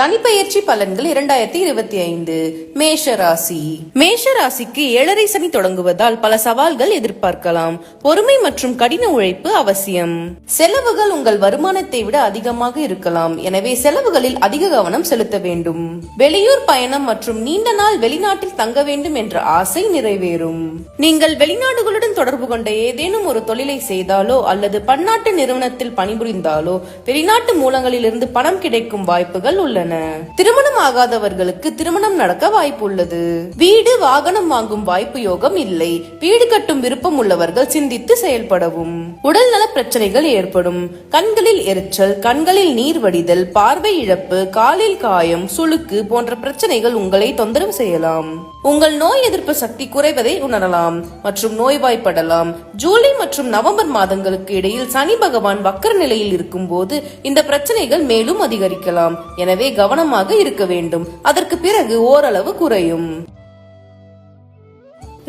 சனிப்பெயர்ச்சி பலன்கள் இரண்டாயிரத்தி இருபத்தி ஐந்து. மேஷ ராசி மேஷ ராசிக்கு ஏழரை சனி தொடங்குவதால் பல சவால்கள் எதிர்பார்க்கலாம். பொறுமை மற்றும் கடின உழைப்பு அவசியம். செலவுகள் உங்கள் வருமானத்தை விட அதிகமாக இருக்கலாம். எனவே செலவுகளில் அதிக கவனம் செலுத்த வேண்டும். வெளியூர் பயணம் மற்றும் நீண்ட நாள் வெளிநாட்டில் தங்க வேண்டும் என்ற ஆசை நிறைவேறும். நீங்கள் வெளிநாடுகளுடன் தொடர்பு கொண்ட ஏதேனும் ஒரு தொழிலை செய்தாலோ அல்லது பன்னாட்டு நிறுவனத்தில் பணிபுரிந்தாலோ வெளிநாட்டு மூலங்களிலிருந்து பணம் கிடைக்கும் வாய்ப்புகள் உள்ளன. திருமணம் ஆகாதவர்களுக்கு திருமணம் நடக்க வாய்ப்பு உள்ளது வீடு வாகனம் வாங்கும் வாய்ப்பு யோகம் இல்லை. வீடு கட்டும் விருப்பம் உள்ளவர்கள் சிந்தித்து செயல்படவும். உடல் பிரச்சனைகள் ஏற்படும். கண்களில் எரிச்சல் கண்களில் நீர் வடிதல் பார்வை இழப்பு காலில் காயம் சுளுக்கு போன்ற பிரச்சனைகள் உங்களை தொந்தரவு செய்யலாம். உங்கள் நோய் எதிர்ப்பு சக்தி குறைவதை உணரலாம் மற்றும் நோய்வாய்ப்படலாம். ஜூலை மற்றும் நவம்பர் மாதங்களுக்கு இடையில் சனி பகவான் வக்கர நிலையில் இருக்கும் போது இந்த பிரச்சனைகள் மேலும் அதிகரிக்கலாம். எனவே கவனமாக இருக்க வேண்டும். அதற்கு பிறகு ஓரளவு குறையும்.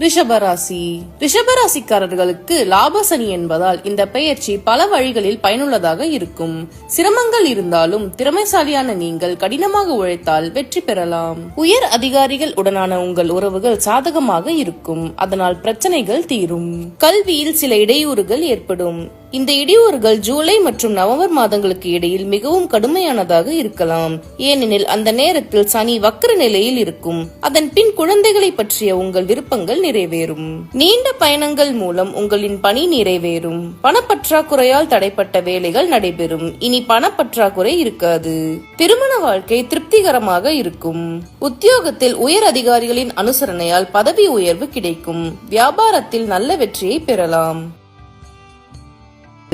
ரிஷபராசி. ரிஷபராசிக்காரர்களுக்கு லாபசனி என்பதால் இந்த பெயர்ச்சி பல வழிகளில் பயனுள்ளதாக இருக்கும். சிரமங்கள் இருந்தாலும் திறமைசாலியான நீங்கள் கடினமாக உழைத்தால் வெற்றி பெறலாம். உயர் அதிகாரிகள் உடனான உங்கள் உறவுகள் சாதகமாக இருக்கும். அதனால் பிரச்சனைகள் தீரும். கல்வியில் சில இடையூறுகள் ஏற்படும். இந்த இடையூறுகள் ஜூலை மற்றும் நவம்பர் மாதங்களுக்கு இடையில் மிகவும் கடுமையானதாக இருக்கலாம். ஏனெனில் அந்த நேரத்தில் சனி வக்கர நிலையில் இருக்கும். அதன் பின் குழந்தைகளை பற்றிய உங்கள் விருப்பங்கள் நிறைவேறும். நீண்ட பயணங்கள் மூலம் உங்களின் பணி நிறைவேறும். பணப்பற்றாக்குறையால் தடைப்பட்ட வேலைகள் நடைபெறும். இனி பணப்பற்றாக்குறை இருக்காது. திருமண வாழ்க்கை திருப்திகரமாக இருக்கும். உத்தியோகத்தில் உயர் அதிகாரிகளின் அனுசரணையால் பதவி உயர்வு கிடைக்கும். வியாபாரத்தில் நல்ல வெற்றியை பெறலாம்.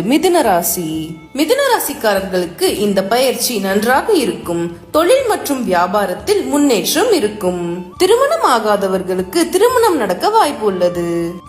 மிதுன ராசி. மிதுன ராசிக்காரர்களுக்கு இந்த பயிற்சி நன்றாக இருக்கும். தொழில் மற்றும் வியாபாரத்தில் முன்னேற்றம் இருக்கும். திருமணம் ஆகாதவர்களுக்கு திருமணம் நடக்க வாய்ப்பு உள்ளது.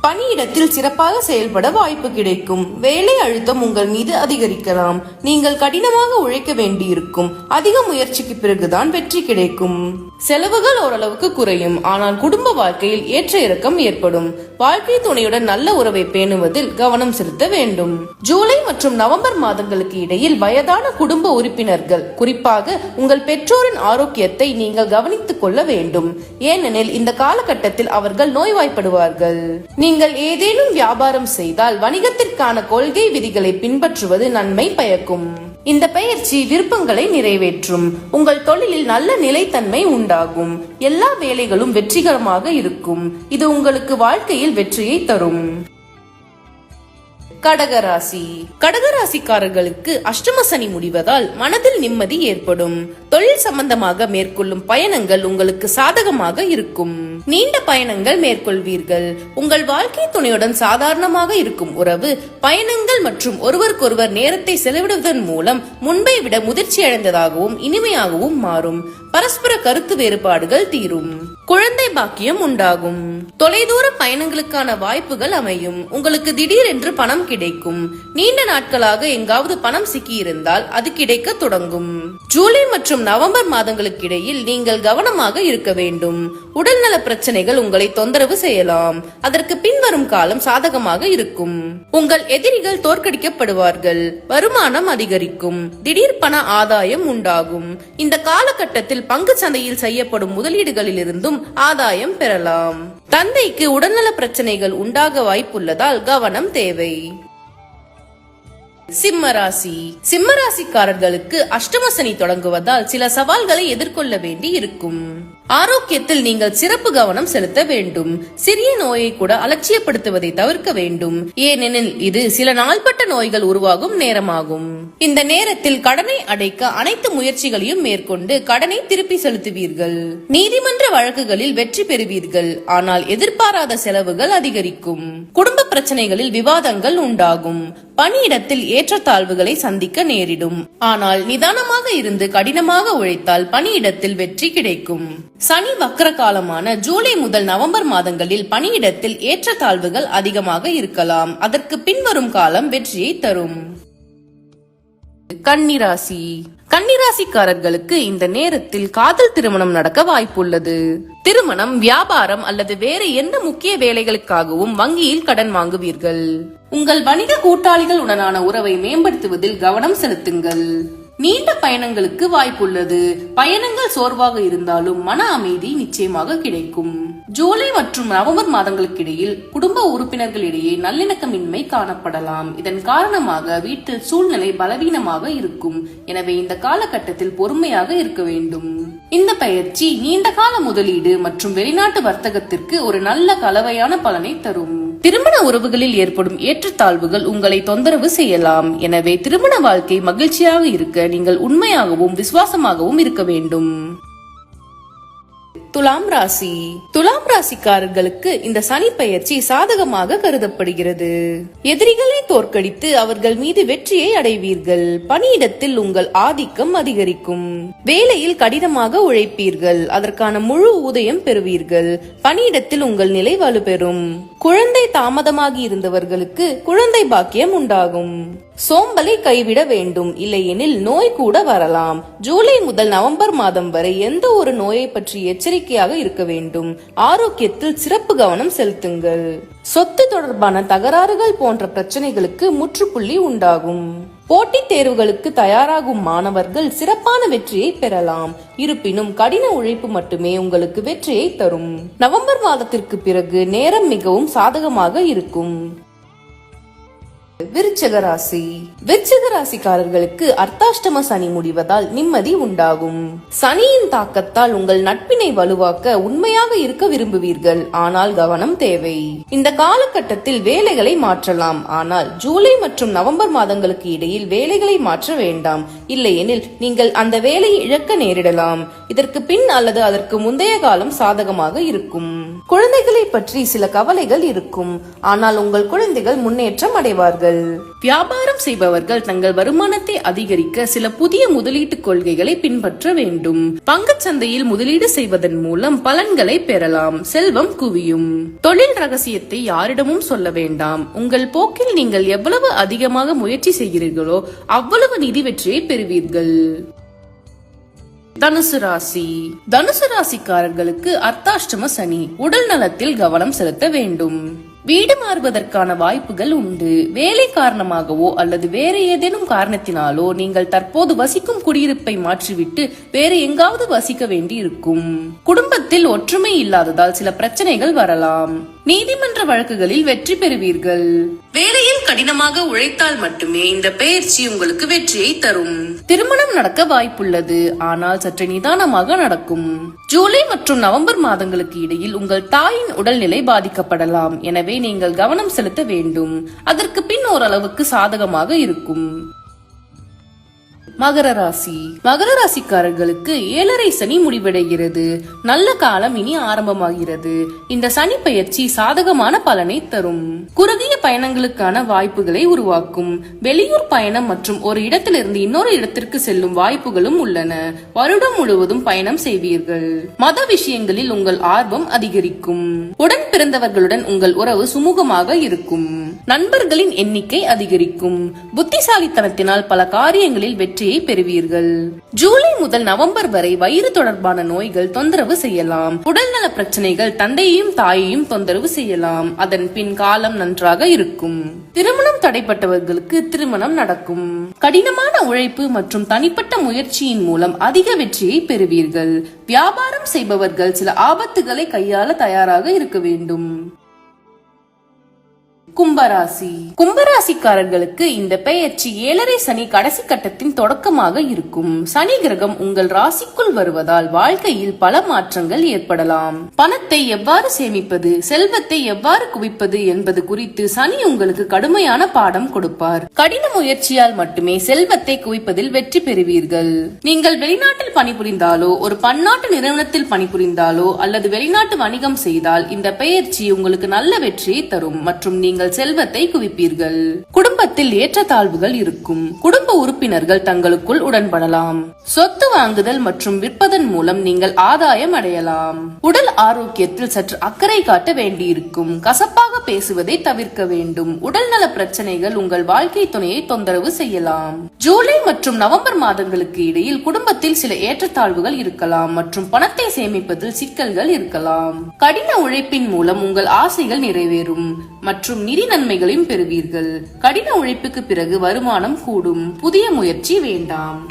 பணியிடத்தில் சிறப்பாக செயல்பட வாய்ப்பு கிடைக்கும். வேலை அழுத்தம் உங்கள் மீது அதிகரிக்கலாம். நீங்கள் கடினமாக உழைக்க வேண்டியிருக்கும். அதிக முயற்சிக்கு பிறகுதான் வெற்றி கிடைக்கும். செலவுகள் ஓரளவுக்கு குறையும். ஆனால் குடும்ப வாழ்க்கையில் ஏற்ற இறக்கம் ஏற்படும். வாழ்க்கை துணையுடன் நல்ல உறவை பேணுவதில் கவனம் செலுத்த வேண்டும். ஜூலை மற்றும் நவம்பர் மாதங்கள் மாதங்களுக்கு இடையில் வயதான குடும்ப உறுப்பினர்கள் குறிப்பாக உங்கள் பெற்றோரின் ஆரோக்கியத்தை நீங்கள் கவனித்துக் கொள்ள வேண்டும். ஏனெனில் இந்த காலகட்டத்தில் அவர்கள் நோய்வாய்ப்படுவார்கள். நீங்கள் ஏதேனும் வியாபாரம் செய்தால் வணிகத்திற்கான கொள்கை விதிகளை பின்பற்றுவது நன்மை பயக்கும். இந்த பயிற்சி விருப்பங்களை நிறைவேற்றும். உங்கள் தொழிலில் நல்ல நிலைத்தன்மை உண்டாகும். எல்லா வேலைகளும் வெற்றிகரமாக இருக்கும். இது உங்களுக்கு வாழ்க்கையில் வெற்றியை தரும். கடகராசி. கடகராசிக்காரர்களுக்கு அஷ்டம சனி முடிவதால் மனதில் நிம்மதி ஏற்படும். தொழில் சம்பந்தமாக மேற்கொள்ளும் பயணங்கள் உங்களுக்கு சாதகமாக இருக்கும். நீண்ட பயணங்கள் மேற்கொள்வீர்கள். உங்கள் வாழ்க்கை துணையுடன் சாதாரணமாக இருக்கும் உறவு பயணங்கள் மற்றும் ஒருவருக்கொருவர் நேரத்தை செலவிடுவதன் மூலம் முன்பை விட முதிர்ச்சி அடைந்ததாகவும் இனிமையாகவும் மாறும். பரஸ்பர கருத்து வேறுபாடுகள் தீரும். குழந்தை பாக்கியம் உண்டாகும். தொலைதூர பயணங்களுக்கான வாய்ப்புகள் அமையும். உங்களுக்கு திடீரென்று பணம் கிடைக்கும். நீண்ட நாட்களாக எங்காவது பணம் சிக்கியிருந்தால் அது கிடைக்க தொடங்கும். ஜூலை மற்றும் நவம்பர் மாதங்களுக்கு இடையில் நீங்கள் கவனமாக இருக்க வேண்டும். உடல்நல பிரச்சனைகள் உங்களை தொந்தரவு செய்யலாம். அதற்கு பின்வரும் காலம் சாதகமாக இருக்கும். உங்கள் எதிரிகள் தோற்கடிக்கப்படுவார்கள். வருமானம் அதிகரிக்கும். திடீர் பண ஆதாயம் உண்டாகும். இந்த காலகட்டத்தில் பங்கு சந்தையில் செய்யப்படும் முதலீடுகளிலிருந்தும் ஆதாயம் பெறலாம். தந்தைக்கு உடல்நல பிரச்சனைகள் உண்டாக வாய்ப்புள்ளதால் கவனம் தேவை. சிம்மராசி. சிம்மராசிக்காரர்களுக்கு அஷ்டமசனி தொடங்குவதால் சில சவால்களை எதிர்கொள்ள வேண்டி இருக்கும் ஆரோக்கியத்தில் நீங்கள் சிறப்பு கவனம் செலுத்த வேண்டும். சிறிய நோயை கூட அலட்சியப்படுத்துவதை தவிர்க்க வேண்டும். ஏனெனில் இது சில நாள்பட்ட நோய்கள் உருவாகும் நேரமாகும். இந்த நேரத்தில் கடனை அடைக்க அனைத்து முயற்சிகளையும் மேற்கொண்டு கடனை திருப்பி செலுத்துவீர்கள். நீதிமன்ற வழக்குகளில் வெற்றி பெறுவீர்கள். ஆனால் எதிர்பாராத செலவுகள் அதிகரிக்கும். குடும்ப பிரச்சனைகளில் விவாதங்கள் உண்டாகும். பணியிடத்தில் ஏற்றத்தாழ்வுகளை சந்திக்க நேரிடும். ஆனால் நிதானமாக இருந்து கடினமாக உழைத்தால் பணியிடத்தில் வெற்றி கிடைக்கும். சனி வக்கர காலமான ஜூலை முதல் நவம்பர் மாதங்களில் பணியிடத்தில் ஏற்றத்தாழ்வுகள் அதிகமாக இருக்கலாம். அதற்கு பின்வரும் காலம் வெற்றியை தரும். கன்னிராசி. கன்னிராசிக்காரர்களுக்கு இந்த நேரத்தில் காதல் திருமணம் நடக்க வாய்ப்புள்ளது. திருமணம் வியாபாரம் அல்லது வேறு எந்த முக்கிய வேலைகளுக்காகவும் வங்கியில் கடன் வாங்குவீர்கள். உங்கள் வணிக கூட்டாளிகள் உடனான உறவை மேம்படுத்துவதில் கவனம் செலுத்துங்கள். நீண்ட பயணங்களுக்கு வாய்ப்புள்ளது. பயணங்கள் சோர்வாக இருந்தாலும் மன அமைதி நிச்சயமாக கிடைக்கும். ஜூலை மற்றும் நவம்பர் மாதங்களுக்கு இடையில் குடும்ப உறுப்பினர்களிடையே நல்லிணக்கமின்மை காணப்படலாம். இதன் காரணமாக வீட்டில் சூழ்நிலை பலவீனமாக இருக்கும். எனவே இந்த காலகட்டத்தில் பொறுமையாக இருக்க வேண்டும். இந்த பயிற்சி நீண்ட கால முதலீடு மற்றும் வெளிநாட்டு வர்த்தகத்திற்கு ஒரு நல்ல கலவையான பலனை தரும். திருமண உறவுகளில் ஏற்படும் ஏற்றத்தாழ்வுகள் உங்களை தொந்தரவு செய்யலாம். எனவே திருமண வாழ்க்கை மகிழ்ச்சியாக இருக்க நீங்கள் உண்மையாகவும் விசுவாசமாகவும் இருக்க வேண்டும். துலாம் ராசி. துலாம் ராசிக்காரர்களுக்கு இந்த சனி பயிற்சி சாதகமாக கருதப்படுகிறது. எதிரிகளை தோற்கடித்து அவர்கள் மீது வெற்றியை அடைவீர்கள். பணியிடத்தில் உங்கள் ஆதிக்கம் அதிகரிக்கும். வேலையில் கடினமாக உழைப்பீர்கள். அதற்கான முழு ஊதியம் பெறுவீர்கள். பணியிடத்தில் உங்கள் நிலை வலுப்பெறும். குழந்தை தாமதமாகி இருந்தவர்களுக்கு குழந்தை பாக்கியம் உண்டாகும். சோம்பலை கைவிட வேண்டும். இல்லையெனில் நோய் கூட வரலாம். ஜூலை முதல் நவம்பர் மாதம் வரை எந்த ஒரு நோயை பற்றி எச்சரிக்கையாக இருக்க வேண்டும். ஆரோக்கியத்தில் சிறப்பு கவனம் செலுத்துங்கள். சொத்து தொடர்பான தகராறுகள் போன்ற பிரச்சனைகளுக்கு முற்றுப்புள்ளி உண்டாகும். போட்டித் தேர்வுகளுக்கு தயாராகும் மாணவர்கள் சிறப்பான வெற்றியை பெறலாம். இருப்பினும் கடின உழைப்பு மட்டுமே உங்களுக்கு வெற்றியை தரும். நவம்பர் மாதத்திற்கு பிறகு நேரம் மிகவும் சாதகமாக இருக்கும். விருச்சக ராசி. விருச்சக ராசிக்காரர்களுக்கு அர்த்தாஷ்டம சனி முடிவதால் நிம்மதி உண்டாகும். சனியின் தாக்கத்தால் உங்கள் நட்பினை வலுவாக்க உண்மையாக இருக்க விரும்புவீர்கள். ஆனால் கவனம் தேவை. இந்த காலகட்டத்தில் வேலைகளை மாற்றலாம். ஆனால் ஜூலை மற்றும் நவம்பர் மாதங்களுக்கு இடையில் வேலைகளை மாற்ற வேண்டாம். இல்லையெனில் நீங்கள் அந்த வேலையை இழக்க நேரிடலாம். இதற்கு பின் அல்லது அதற்கு முந்தைய காலம் சாதகமாக இருக்கும். குழந்தைகளை பற்றி சில கவலைகள் இருக்கும். ஆனால் உங்கள் குழந்தைகள் முன்னேற்றம் அடைவார்கள். வியாபாரம் செய்பவர்கள் தங்கள் வருமானத்தை அதிகரிக்க சில புதிய முதலீட்டு கொள்கைகளை பின்பற்ற வேண்டும். பங்குச்சந்தையில் முதலீடு செய்வதன் மூலம் பலன்களை பெறலாம். செல்வம் குவியும். தொழில் ரகசியத்தை யாரிடமும் சொல்ல வேண்டாம். உங்கள் போக்கில் நீங்கள் எவ்வளவு அதிகமாக முயற்சி செய்கிறீர்களோ அவ்வளவு நிதி வெற்றியை பெறுவீர்கள். தனுசு ராசி. தனுசு ராசிக்காரர்களுக்கு அர்த்தாஷ்டம சனி உடல் நலத்தில் கவனம் செலுத்த வேண்டும். வீடு மாறுவதற்கான வாய்ப்புகள் உண்டு. வேலை காரணமாகவோ அல்லது வேறு ஏதேனும் காரணத்தினாலோ நீங்கள் தற்போது வசிக்கும் குடியிருப்பை மாற்றிவிட்டு வேறு எங்காவது வசிக்க வேண்டி இருக்கும் குடும்பத்தில் ஒற்றுமை இல்லாததால் சில பிரச்சனைகள் வரலாம். நீதிமன்ற வழக்குகளில் வெற்றி பெறுவீர்கள். வேலையில் கடினமாக உழைத்தால் மட்டுமே இந்த பயிற்சி உங்களுக்கு வெற்றியை தரும். திருமணம் நடக்க வாய்ப்புள்ளது. ஆனால் சற்று நிதானமாக நடக்கும். ஜூலை மற்றும் நவம்பர் மாதங்களுக்கு இடையில் உங்கள் தாயின் உடல்நிலை பாதிக்கப்படலாம். எனவே நீங்கள் கவனம் செலுத்த வேண்டும். அதற்கு பின் ஓரளவுக்கு சாதகமாக இருக்கும். மகர ராசி. மகர ராசிக்காரர்களுக்கு ஏழரை சனி முடிவடைகிறது. நல்ல காலம் இனி ஆரம்பமாகிறது. இந்த சனி பயிற்சி சாதகமான பலனை தரும். குறுகிய பயணங்களுக்கான வாய்ப்புகளை உருவாக்கும். வெளியூர் பயணம் மற்றும் ஒரு இடத்திலிருந்து இன்னொரு இடத்திற்கு செல்லும் வாய்ப்புகளும் உள்ளன. வருடம் முழுவதும் பயணம் செய்வீர்கள். மத விஷயங்களில் உங்கள் ஆர்வம் அதிகரிக்கும். உடன் பிறந்தவர்களுடன் உங்கள் உறவு சுமூகமாக இருக்கும். நண்பர்களின் எண்ணிக்கை அதிகரிக்கும். புத்திசாலித்தனத்தினால் பல காரியங்களில் வெற்றியை பெறுவீர்கள். ஜூலை முதல் நவம்பர் வரை வயிறு தொடர்பான நோய்கள் தொந்தரவு செய்யலாம். உடல்நல பிரச்சனைகள் தந்தையையும் தாயையும் தொந்தரவு செய்யலாம். அதன் பின் காலம் நன்றாக இருக்கும். திருமணம் தடைப்பட்டவர்களுக்கு திருமணம் நடக்கும். கடினமான உழைப்பு மற்றும் தனிப்பட்ட முயற்சியின் மூலம் அதிக வெற்றியை பெறுவீர்கள். வியாபாரம் செய்பவர்கள் சில ஆபத்துகளை கையாள தயாராக இருக்க வேண்டும். கும்பராசி. கும்பராசிக்காரர்களுக்கு இந்த பெயர்ச்சி ஏழரை சனி கடைசி கட்டத்தின் தொடக்கமாக இருக்கும். சனி கிரகம் உங்கள் ராசிக்குள் வருவதால் வாழ்க்கையில் பல மாற்றங்கள் ஏற்படலாம். பணத்தை எவ்வாறு சேமிப்பது செல்வத்தை எவ்வாறு குவிப்பது என்பது குறித்து சனி உங்களுக்கு கடுமையான பாடம் கொடுப்பார். கடின முயற்சியால் மட்டுமே செல்வத்தை குவிப்பதில் வெற்றி பெறுவீர்கள். நீங்கள் வெளிநாட்டில் பணிபுரிந்தாலோ ஒரு பன்னாட்டு நிறுவனத்தில் பணிபுரிந்தாலோ அல்லது வெளிநாட்டு வணிகம் செய்தால் இந்த பெயர்ச்சி உங்களுக்கு நல்ல வெற்றியை தரும் மற்றும் நீங்கள் செல்வத்தை குவிப்பீர்கள். குடும்பத்தில் ஏற்றத்தாழ்வுகள் இருக்கும். குடும்ப உறுப்பினர்கள் தங்களுக்குள் உடன்படலாம். சொத்து வாங்குதல் மற்றும் விற்பதன் மூலம் நீங்கள் ஆதாயம் அடையலாம். உடல் ஆரோக்கியத்தில் சற்று அக்கறை காட்ட வேண்டியிருக்கும். கசப்பாக பேசுவதை தவிர்க்க வேண்டும். உடல் நல பிரச்சனைகள் உங்கள் வாழ்க்கை துணையை தொந்தரவு செய்யலாம். ஜூலை மற்றும் நவம்பர் மாதங்களுக்கு இடையில் குடும்பத்தில் சில ஏற்றத்தாழ்வுகள் இருக்கலாம் மற்றும் பணத்தை சேமிப்பதில் சிக்கல்கள் இருக்கலாம். கடின உழைப்பின் மூலம் உங்கள் ஆசைகள் நிறைவேறும். மற்றும் நிதி நன்மைகளையும் பெறுவீர்கள். கடின உழைப்புக்கு பிறகு வருமானம் கூடும். புதிய முயற்சி வேண்டாம்.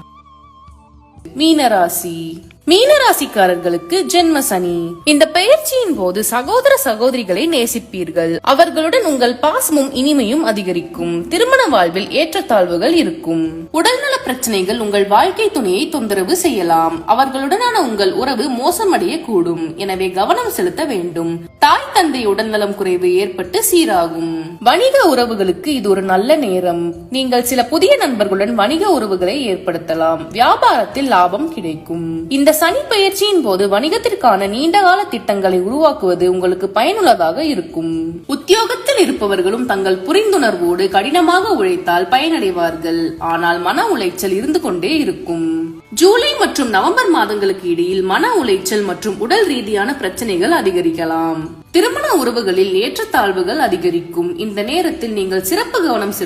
மீனராசி. மீனராசிக்காரர்களுக்கு ஜென்ம சனி. இந்த பயிற்சியின் போது சகோதர சகோதரிகளை நேசிப்பீர்கள். அவர்களுடன் உங்கள் பாசமும் இனிமையும் அதிகரிக்கும். திருமண வாழ்வில் ஏற்றத்தாழ்வுகள் இருக்கும். உடல் பிரச்சனைகள் உங்கள் வாழ்க்கை துணையை தொந்தரவு செய்யலாம். அவர்களுடனான உங்கள் உறவு மோசமடைய கூடும் எனவே கவனம் செலுத்த வேண்டும். தாய் தந்தை உடல்நலம் குறைவு ஏற்பட்டு சீராகும். வணிக உறவுகளுக்கு இது ஒரு நல்ல நேரம். நீங்கள் சில புதிய நண்பர்களுடன் வணிக உறவுகளை ஏற்படுத்தலாம். வியாபாரத்தில் லாபம் கிடைக்கும். இந்த சனி பயிற்சியின் போது வணிகத்திற்கான நீண்டகால திட்டங்களை உருவாக்குவது உங்களுக்கு பயனுள்ளதாக இருக்கும். உத்தியோகத்தில் இருப்பவர்களும் தங்கள் புரிந்துணர்வோடு கடினமாக உழைத்தால் பயனடைவார்கள். ஆனால் மன உளைச்சல் இருந்து கொண்டே இருக்கும். ஜூலை மற்றும் நவம்பர் மாதங்களுக்கு இடையில் மன உளைச்சல் மற்றும் உடல் ரீதியான பிரச்சனைகள் அதிகரிக்கலாம். திருமண உறவுகளில் ஏற்றத்தாழ்வுகள் அதிகரிக்கும். இந்த நேரத்தில் நீங்கள் சிறப்பு கவனம்